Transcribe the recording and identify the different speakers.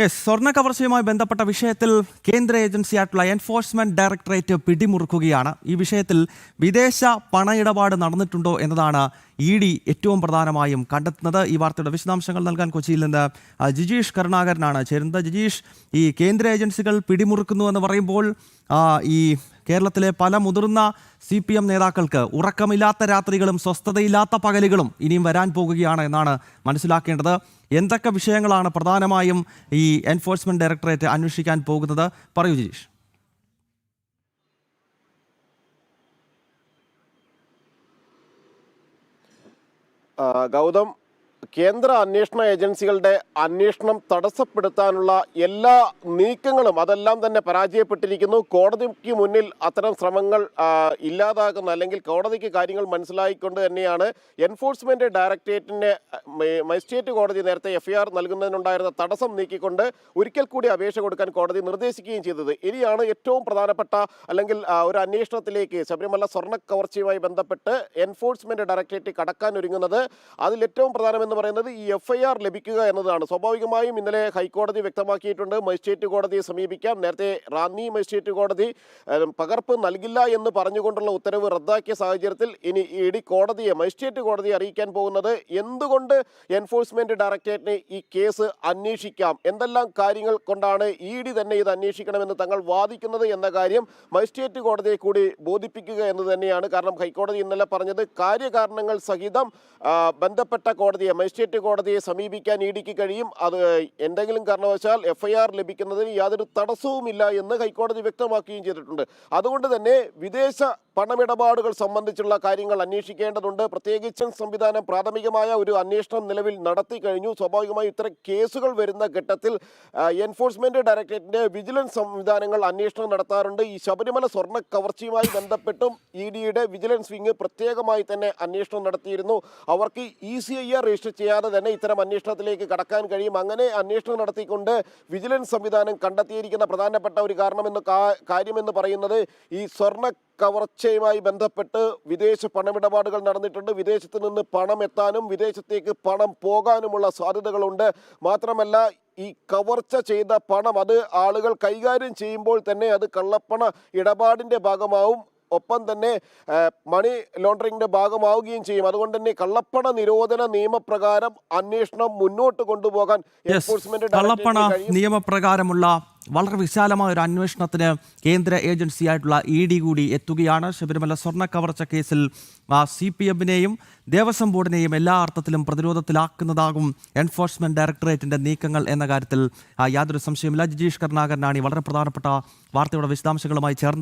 Speaker 1: Yes സ്വർണ കവർച്ചയുമായി ബന്ധപ്പെട്ട വിഷയത്തിൽ കേന്ദ്ര ഏജൻസിയായിട്ടുള്ള എൻഫോഴ്സ്മെന്റ് ഡയറക്ടറേറ്റ് പിടിമുറുക്കുകയാണ്. ഈ വിഷയത്തിൽ വിദേശ പണയിടപാട് നടന്നിട്ടുണ്ടോ എന്നതാണ് ഇ ഡി ഏറ്റവും പ്രധാനമായും കണ്ടെത്തുന്നത്. ഈ വാർത്തയുടെ വിശദാംശങ്ങൾ നൽകാൻ കൊച്ചിയിൽ നിന്ന് ജിജീഷ് കരുണാകരനാണ് ചേരുന്നത്. ജിജീഷ് ഈ കേന്ദ്ര ഏജൻസികൾ പിടിമുറുക്കുന്നു എന്ന് പറയുമ്പോൾ ഈ കേരളത്തിലെ പല മുതിർന്ന സി പി എം നേതാക്കൾക്ക് ഉറക്കമില്ലാത്ത രാത്രികളും സ്വസ്ഥതയില്ലാത്ത പകലുകളും ഇനിയും വരാൻ പോകുകയാണ് എന്നാണ് മനസ്സിലാക്കേണ്ടത്. എന്തൊക്കെ വിഷയങ്ങളാണ് പ്രധാനമായും ഈ എൻഫോഴ്സ്മെന്റ് ഡയറക്ടറേറ്റ് അന്വേഷിക്കാൻ പോകുന്നത്? പറയൂ ജിജീഷ്
Speaker 2: ആ, ഗൗതം കേന്ദ്ര അന്വേഷണ ഏജൻസികളുടെ അന്വേഷണം തടസ്സപ്പെടുത്താനുള്ള എല്ലാ നീക്കങ്ങളും അതെല്ലാം തന്നെ പരാജയപ്പെട്ടിരിക്കുന്നു. കോടതിക്ക് മുന്നിൽ അത്തരം ശ്രമങ്ങൾ ഇല്ലാതാകുന്ന അല്ലെങ്കിൽ കോടതിക്ക് കാര്യങ്ങൾ മനസ്സിലായിക്കൊണ്ട് തന്നെയാണ് എൻഫോഴ്സ്മെന്റ് ഡയറക്ടറേറ്റിന്റെ മജിസ്ട്രേറ്റ് കോടതി നേരത്തെ എഫ്ഐആർ നൽകുന്നതിനുണ്ടായിരുന്ന തടസ്സം നീക്കിക്കൊണ്ട് ഒരിക്കൽ കൂടി അപേക്ഷ കൊടുക്കാൻ കോടതി നിർദ്ദേശിക്കുകയും ചെയ്തത്. ഇനിയാണ് ഏറ്റവും പ്രധാനപ്പെട്ട അല്ലെങ്കിൽ ഒരു അന്വേഷണത്തിലേക്ക് ശബരിമല സ്വർണ കവർച്ചയുമായി ബന്ധപ്പെട്ട് എൻഫോഴ്സ്മെന്റ് ഡയറക്ടറേറ്റ് കടക്കാൻ ഒരുങ്ങുന്നത്. അതിൽ ഏറ്റവും പ്രധാനമെന്ന് പറയുന്നത് ഈ എഫ് ഐ ആർ ലഭിക്കുക എന്നതാണ്. സ്വാഭാവികമായും ഇന്നലെ ഹൈക്കോടതി വ്യക്തമാക്കിയിട്ടുണ്ട്. മജിസ്ട്രേറ്റ് കോടതിയെ സമീപിക്കാം. നേരത്തെ റാന്നി മജിസ്ട്രേറ്റ് കോടതി പകർപ്പ് നൽകില്ല എന്ന് പറഞ്ഞുകൊണ്ടുള്ള ഉത്തരവ് റദ്ദാക്കിയ സാഹചര്യത്തിൽ ഇനി ഇ ഡി കോടതിയെ മജിസ്ട്രേറ്റ് കോടതിയെ അറിയിക്കാൻ പോകുന്നത് എന്തുകൊണ്ട് എൻഫോഴ്സ്മെന്റ് ഡയറക്ടറേറ്റിന് ഈ കേസ് അന്വേഷിക്കാം? എന്തെല്ലാം കാര്യങ്ങൾ കൊണ്ടാണ് ഇ ഡി തന്നെ ഇത് അന്വേഷിക്കണമെന്ന് തങ്ങൾ വാദിക്കുന്നത് എന്ന കാര്യം മജിസ്ട്രേറ്റ് കോടതിയെ കൂടി ബോധിപ്പിക്കുക എന്ന് തന്നെയാണ്. കാരണം ഹൈക്കോടതി ഇന്നലെ പറഞ്ഞത് കാര്യകാരണങ്ങൾ സഹിതം ബന്ധപ്പെട്ട കോടതിയെ മജിസ്ട്രേറ്റ് കോടതിയെ സമീപിക്കാൻ ഇ ഡിക്ക് കഴിയും. അത് എന്തെങ്കിലും കാരണവശാൽ എഫ് ഐ ആർ ലഭിക്കുന്നതിന് യാതൊരു തടസ്സവുമില്ല എന്ന് ഹൈക്കോടതി വ്യക്തമാക്കുകയും ചെയ്തിട്ടുണ്ട്. അതുകൊണ്ട് തന്നെ വിദേശ പണമിടപാടുകൾ സംബന്ധിച്ചുള്ള കാര്യങ്ങൾ അന്വേഷിക്കേണ്ടതുണ്ട്. പ്രത്യേകിച്ചും സംവിധാനം പ്രാഥമികമായ ഒരു അന്വേഷണം നിലവിൽ നടത്തി കഴിഞ്ഞു. സ്വാഭാവികമായും ഇത്തരം കേസുകൾ വരുന്ന ഘട്ടത്തിൽ എൻഫോഴ്സ്മെന്റ് ഡയറക്ടറേറ്റിന്റെ വിജിലൻസ് സംവിധാനങ്ങൾ അന്വേഷണം നടത്താറുണ്ട്. ഈ ശബരിമല സ്വർണ കവർച്ചയുമായി ബന്ധപ്പെട്ടും ഇ ഡിയുടെ വിജിലൻസ് വിങ് പ്രത്യേകമായി തന്നെ അന്വേഷണം നടത്തിയിരുന്നു. അവർക്ക് E C I R register ചെയ്യാതെ തന്നെ ഇത്തരം അന്വേഷണത്തിലേക്ക് കടക്കാൻ കഴിയും. അങ്ങനെ അന്വേഷണം നടത്തിക്കൊണ്ട് വിജിലൻസ് സംവിധാനം കണ്ടെത്തിയിരിക്കുന്ന പ്രധാനപ്പെട്ട ഒരു കാരണമെന്ന് കാര്യമെന്ന് പറയുന്നത് ഈ സ്വർണ കവർച്ചയുമായി ബന്ധപ്പെട്ട് വിദേശ പണമിടപാടുകൾ നടന്നിട്ടുണ്ട്. വിദേശത്ത് നിന്ന് പണം എത്താനും വിദേശത്തേക്ക് പണം പോകാനുമുള്ള സാധ്യതകളുണ്ട്. മാത്രമല്ല ഈ കവർച്ച ചെയ്ത പണം അത് ആളുകൾ കൈകാര്യം ചെയ്യുമ്പോൾ തന്നെ അത് കള്ളപ്പണ ഇടപാടിന്റെ ഭാഗമാവും. ഒപ്പം തന്നെ മണി ലോണ്ടറിങ്ങിന്റെ ഭാഗമാവുകയും ചെയ്യും. അതുകൊണ്ട് തന്നെ കള്ളപ്പണ നിരോധന നിയമപ്രകാരം അന്വേഷണം മുന്നോട്ട് കൊണ്ടുപോകാൻ എൻഫോഴ്സ്മെന്റ്
Speaker 1: കള്ളപ്പണ നിയമപ്രകാരമുള്ള വളരെ വിശാലമായ ഒരു അന്വേഷണത്തിന് കേന്ദ്ര ഏജൻസിയായിട്ടുള്ള ഇ ഡി കൂടി എത്തുകയാണ്. ശബരിമല സ്വർണ കവർച്ച കേസിൽ സി പി എമ്മിനെയും ദേവസ്വം ബോർഡിനെയും എല്ലാ അർത്ഥത്തിലും പ്രതിരോധത്തിലാക്കുന്നതാകും എൻഫോഴ്സ്മെന്റ് ഡയറക്ടറേറ്റിന്റെ നീക്കങ്ങൾ എന്ന കാര്യത്തിൽ യാതൊരു സംശയമില്ല ജിജീഷ് കർണാകരനാണ് വളരെ പ്രധാനപ്പെട്ട വാർത്തയുടെ വിശദാംശങ്ങളുമായി ചേർന്നത്.